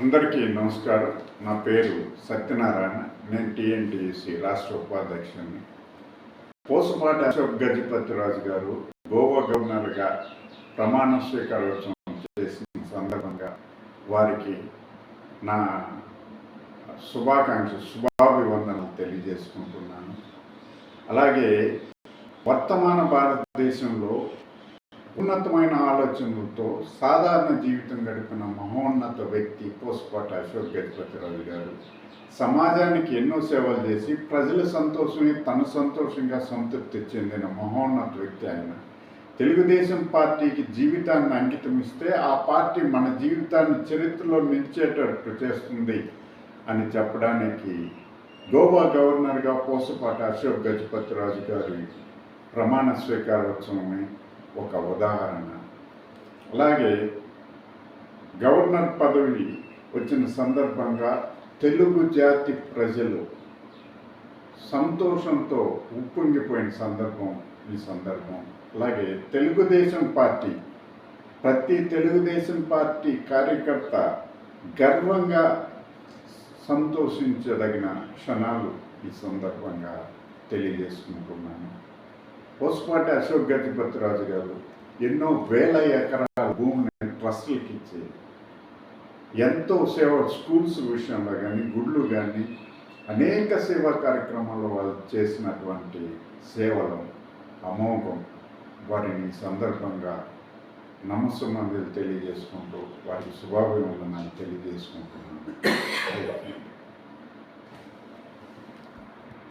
అందరికీ నమస్కారం. నా పేరు సత్యనారాయణ. నేను టీఎన్టీఎస్సీ రాష్ట్ర ఉపాధ్యక్షుడిని. పోసపాటి అశోక్ గజపతిరాజు గారు గోవా గవర్నర్గా ప్రమాణ స్వీకారోత్సవం చేసిన సందర్భంగా వారికి నా శుభాకాంక్ష శుభాభివందనలు తెలియజేసుకుంటున్నాను. అలాగే వర్తమాన భారతదేశంలో ఉన్నతమైన ఆలోచనలతో సాధారణ జీవితం గడిపిన మహోన్నత వ్యక్తి పోస్పాటి అశోక్ గజపతిరాజు గారు సమాజానికి ఎన్నో సేవలు చేసి ప్రజల సంతోషమే తన సంతోషంగా సంతృప్తి చెందిన మహోన్నత వ్యక్తి ఆయన. తెలుగుదేశం పార్టీకి జీవితాన్ని అంకితం ఇస్తే ఆ పార్టీ మన జీవితాన్ని చరిత్రలో నిలిచేటట్టు చేస్తుంది అని చెప్పడానికి గోవా గవర్నర్గా పోసపాటి అశోక్ గజపతిరాజు గారి ప్రమాణ స్వీకారోత్సవమే ఒక ఉదాహరణ. అలాగే గవర్నర్ పదవి వచ్చిన సందర్భంగా తెలుగు జాతి ప్రజలు సంతోషంతో ఉప్పొంగిపోయిన సందర్భం ఈ సందర్భం. అలాగే తెలుగుదేశం పార్టీ ప్రతి తెలుగుదేశం పార్టీ కార్యకర్త గర్వంగా సంతోషించదగిన క్షణాలు ఈ సందర్భంగా తెలియజేసుకుంటున్నాను. పోస్పాటి అశోక్ గజపతిరాజు గారు ఎన్నో వేల ఎకరాల భూమిని ట్రస్టులకి ఇచ్చి ఎంతో సేవ స్కూల్స్ విషయంలో కానీ గుళ్ళు కానీ అనేక సేవా కార్యక్రమాల్లో వాళ్ళు చేసినటువంటి సేవలు అమోఘం. వారిని సందర్భంగా సందర్భంగా నమస్సుమందులు తెలియజేసుకుంటూ వారికి శుభాభివందనాలు తెలియజేసుకుంటున్నాను.